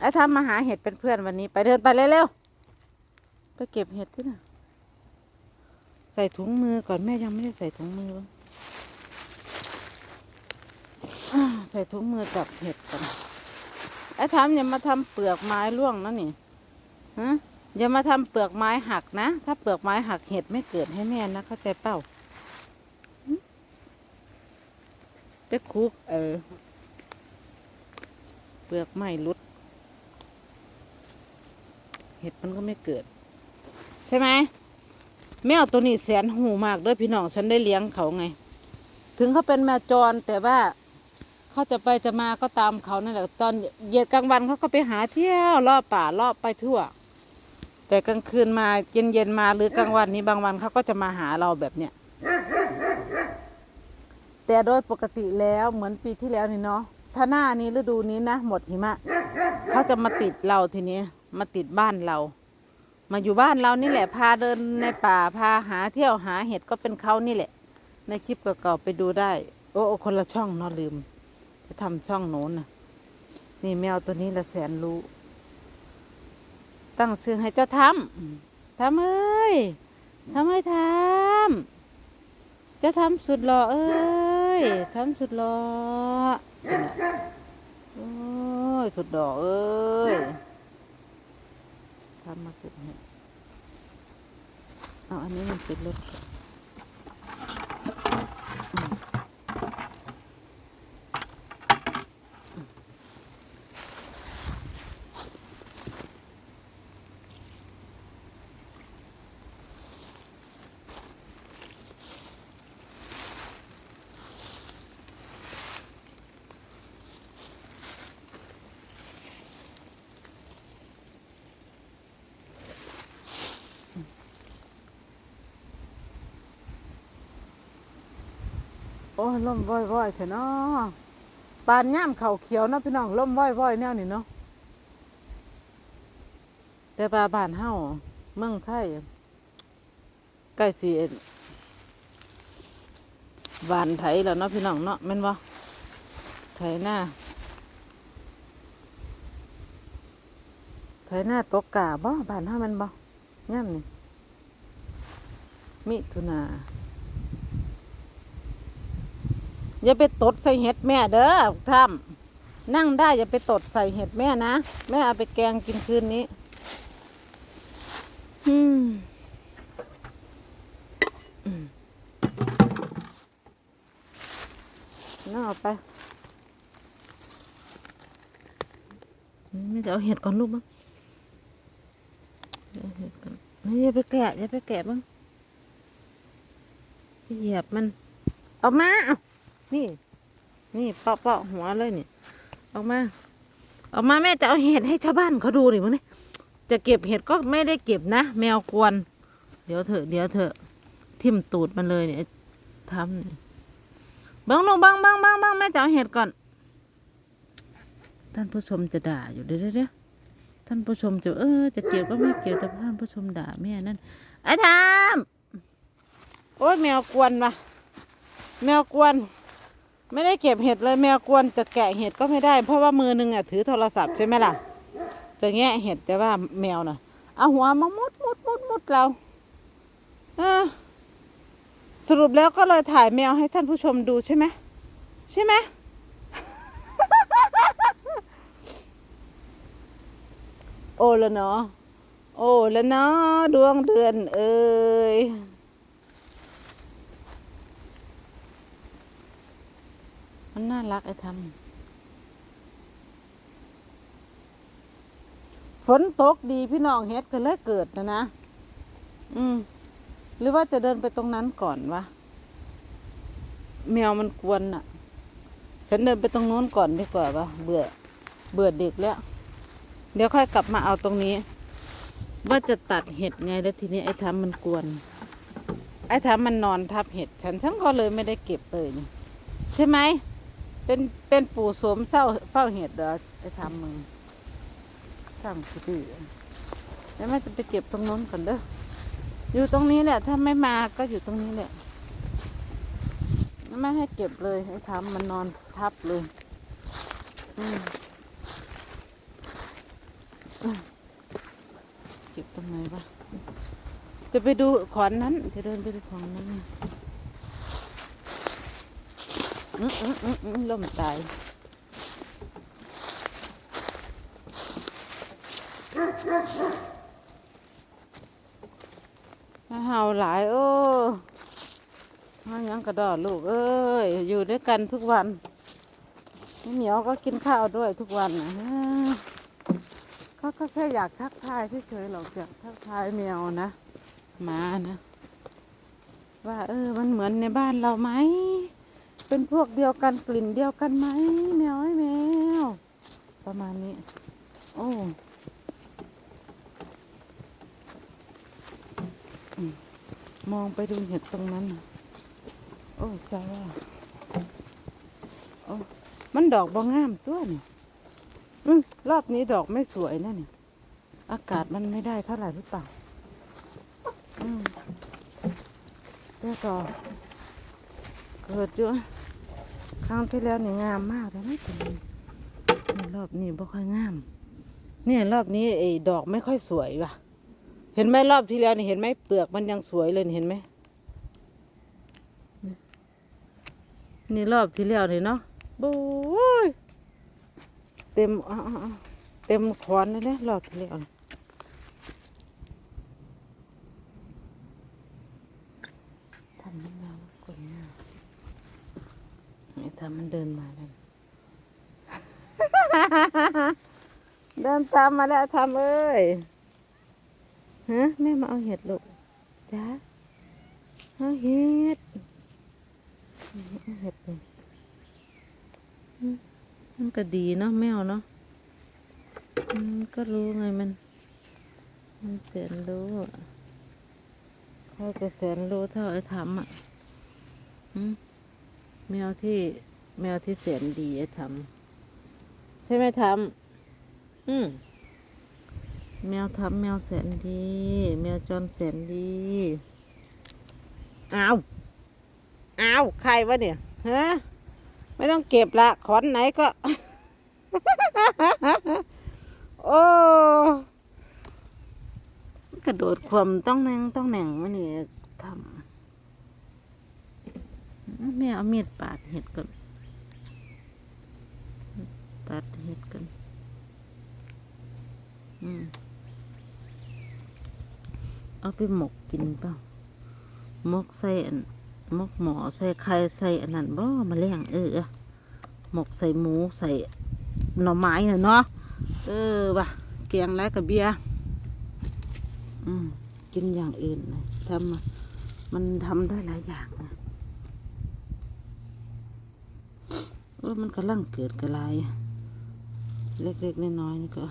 ไอ้ทำมาหาเห็ดเป็นเพื่อนวันนี้ ไปเดินไปเร็วๆไปเก็บเห็ดที่น่ะ ใส่ถุงมือก่อนแม่ยังไม่ได้ใส่ถุงมือใส่ถุงมือกับเห็ดก่อนไอ้ทำอย่ามาทำเปลือกไม้ร่วงนะนี่ฮะอย่ามาทำเปลือกไม้หักนะ ถ้าเปลือกไม้หักเห็ดไม่เกิดให้แม่นะเข้าใจเป้าไปคุกเออ เปลือกไม้ลุด เห็ดมันก็ไม่เกิด ใช่ไหมแมวตัวนี้แสนหูมากด้วยพี่น้องฉันได้เลี้ยงเขาไง ถึงเขาเป็นแมวจรแต่ว่าเขาจะไปจะมาก็ตามเขานั่นแหละตอนเย็นกลางวันเขาก็ไปหาเที่ยวรอบป่ารอบไปทั่ว แต่กลางคืนมาเย็นเย็นมาหรือกลางวันนี้บางวันเขาก็จะมาหาเราแบบเนี้ยแต่โดยปกติแล้วเหมือนปีที่แล้วนี่เนาะ ถ้าหน้านี้ฤดูนี้นะหมดหิมะเขาจะมาติดเราทีนี้ มาติดบ้านเรา มาอยู่บ้านเรานี่แหละพาเดินในป่าพาหาเที่ยวหาเห็ดก็เป็นเขานี่แหละ ในคลิปเก่าๆไปดูได้ โอ้โอ้คนละช่องนอลืม จะทำช่องโน้นนะนี่แมวตัวนี้ละแสนรู้ ตั้งชื่อให้เจ้าทำทำเอ้ยทำให้ทำจะทำสุดหล่อเอ้ยทำสุดหล่อ สุดดอกเอ้ยทำมาเก็บเห็ดเอาอันนี้มันเป็นรถ โอ้ล่มว่อยว่อยๆเถอะเนาะปานย่ามเขาเขียวเนาะพี่น้องล่มว่อยว่อยๆแนวนี่เนาะแต่ปลาบานเฮาเมืองไทยใกล้สิหวานไถแล้วเนาะพี่น้องเนาะแม่นบ่ไถหน้าไถหน้าตกกาบ่บานเฮาแม่นบ่ย่ำนี่มิถุนา อย่าไปตดใส่เห็ดแม่เด้อท่ำนั่งได้อย่าไปตดใส่เห็ดแม่นะ แม่เอาไปแกงกินคืนนี้อืมน่าเอาไปไม่จะเอาเห็ดก่อนลูกมั้งเอาเห็ดก่อนอย่าไปแกะอย่าไปแกะบ้างเหยียบมัน ออกมาเอา นี่ นี่เปาะเปาะหัวเลยนี่ออกมาออกมาแม่จะเอาเห็ดให้ชาวบ้านเขาดูดิมั้งนี่จะเก็บเห็ดก็ไม่ได้เก็บนะแมวกวน เดี๋ยวเถอะเดี๋ยวเถอะทิ่มตูดมันเลยเนี่ยทำเนี่ยบังลงบังบังบังบังแม่จะเอาเห็ดก่อน ท่านผู้ชมจะด่าอยู่เดี๋ยวเดี๋ยวท่านผู้ชมจะเออ จะเกี่ยวก็ไม่เกี่ยวแต่ท่านผู้ชมด่าแม่นั่นไอ้ทามโอ้ยแมวกวนว่ะแมวกวน ไม่ได้เก็บเห็ดเลยแมวกวนจะแกะเห็ดก็ไม่ได้ เพราะว่ามือหนึงอะถือโทรศัพท์ใช่ไหมล่ะ จะแงะเห็ดแต่ว่าแมวน่ะเอาหัวมามุดมุดมุดมุดเราเออสรุปแล้วก็เลยถ่ายแมวให้ท่านผู้ชมดูใช่ไหมใช่ไหมโอ้ละเนาะโอ้ละเนาะดวงเดือนเอ้ย มันน่ารักไอ้ทำฝนตกดีพี่น้องเฮ็ดก็เลยเกิดนะนะ อืม หรือว่าจะเดินไปตรงนั้นก่อนวะแมวมันกวนอะ ฉันเดินไปตรงโน้นก่อนดีกว่าวะเบื่อ เบื่อเด็กแล้ว เดี๋ยวค่อยกลับมาเอาตรงนี้ ว่าจะตัดเห็ดไงแล้วทีนี้ไอ้ทำมันกวน ไอ้ทำมันนอนทับเห็ด ฉันฉันก็เลยไม่ได้เก็บเลยนี่ใช่ไหม เป็นเป็นปู่สมเศร้าเฝ้าเห็ดเหรอไอ้ทำมึงทำสิดื้อแล้วแม่จะไปเก็บตรงโน้นก่อนเด้ออยู่ตรงนี้แหละ ถ้าไม่มาก็อยู่ตรงนี้แหละไม่ให้เก็บเลยไอ้ทำมันนอนทับเลยเก็บตรงไหนวะจะไปดูขอนนั้นจะเดินไปดูขอนนั้น มอืมอืมอืมล่มตายเห่าหลายเออมายังกระดอดลูก เอ้ย อยู่ด้วยกันทุกวันนี่เหมียวก็กินข้าวด้วยทุกวันนะเออเขาก็แค่อยากทักทายเฉยๆหรอกอยากทักทายแมวนะหมานะ ว่า เออ มันเหมือนในบ้านเราไหม เป็นพวกเดียวกันกลิ่นเดียวกันไหมแมวไอ้แมว ประมาณนี้ โอ้มองไปดูเห็ดตรงนั้น โอ้ซาวโอ้มันดอกบางงามตัวนี่อรอบนี้ดอกไม่สวยนะเนี่ย อากาศมันไม่ได้เท่าไหร่หรือเปล่าอืมแต่ก็เกิดจ้ะ ครั้งที่แล้วนี่งามมากเลยนี่นี่รอบนี้บ่ค่อยงาม เนี่ยรอบนี้ไอ้ดอกไม่ค่อยสวยว่ะ เห็นไหมรอบที่แล้วนี่เห็นไหมเปลือกมันยังสวยเลยเห็นไหมนี่รอบที่แล้วนี่เนาะบู๊ยเต็มอะเต็มขอนเลยนะรอบที่แล้วนี่ทำมันยาวกว่านี้นี่ทำ มันเดินมาแล้วเดินตามมาแล้วทำเอ้ยฮะแม่มาเอาเห็ดลูกจ้าเอาเห็ดเอาเห็ดเลยอืมมันก็ดีเนาะแมวเนาะอืมก็รู้ไงมัน มันแสนรู้อะใครจะแสนรู้เท่าไอ้ทำอะอืมแมวที่ แมวที่แสนดีไอ้ทำใช่ไหมทำอืมแมวทำแมวแสนดี แมวจรแสนดีอ้าวอ้าวใครวะเนี่ยฮะไม่ต้องเก็บละขอนไหนก็ โอ้กระโดดความต้องนั่งต้องแหน่งวะเนี่ยทำแม่เอามีดปาดเห็ดก่อน ตัดเห็ดกัน อืมเอาไปหมกกินเปล่าหมกใส่อันหมกหมอใส่ไข่ใส่อันนั้นบ่มาแรงเออหมกใส่หมูใส่หน่อไม้น่ะเนาะเออว่ะแกงแล้วกับเบียร์อืมกินอย่างอื่นนะทำมามันทำได้หลายอย่างนะเออมันกำลังเกิดกระไร เล็กๆน้อยๆนี่ก็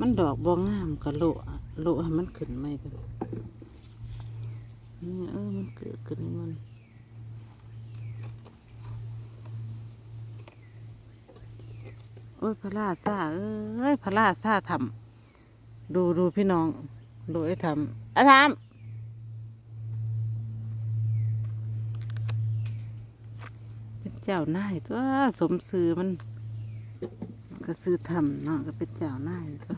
มันดอกบองงามกะโละโละให้มันขึ้นไม่กันนี่เออมันเกิดขึ้นมันโอ้ยพระราชาเอ้ยพระราชาทำดูดูพี่น้อง ดูไอ้ทำไอ้ทำเป็นเจ้านายตัวสมซื้อมัน ก็ซื้อทำเนาะก็เป็นเจ้านายตัว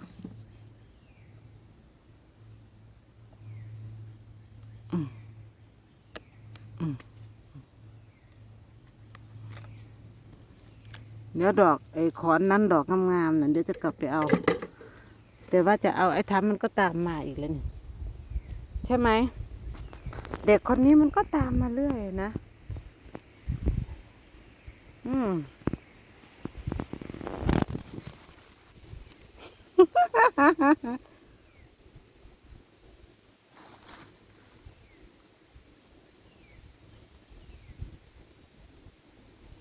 เดี๋ยวดอกไอ้ขอนนั้นดอกงามๆนั่นเดี๋ยวจะกลับไปเอา แต่ว่าจะเอาไอ้ทำมันก็ตามมาอีกแล้วนี่ใช่ไหม เด็กคนนี้มันก็ตามมาเรื่อยนะ อืม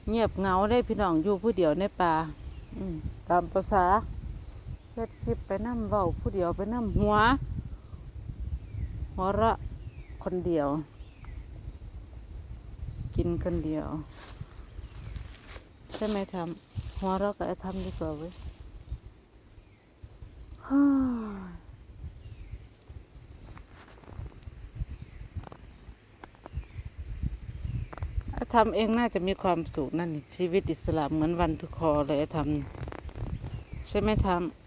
เงียบเงาได้พี่น้องอยู่ผู้เดียวในป่าตามภาษาเฮ็ดคลิปไปนั่เว้าผู้เดียวไปนั่หัว หัวระคนเดียว กินคนเดียว ใช่ไหมทำหัวเราะกับไอ้ทำดีกว่าเว้ย ทำเองน่าจะมีความสุขนั่นชีวิตอิสระเหมือนวันทุกคอเลยทำใช่ไหมทำ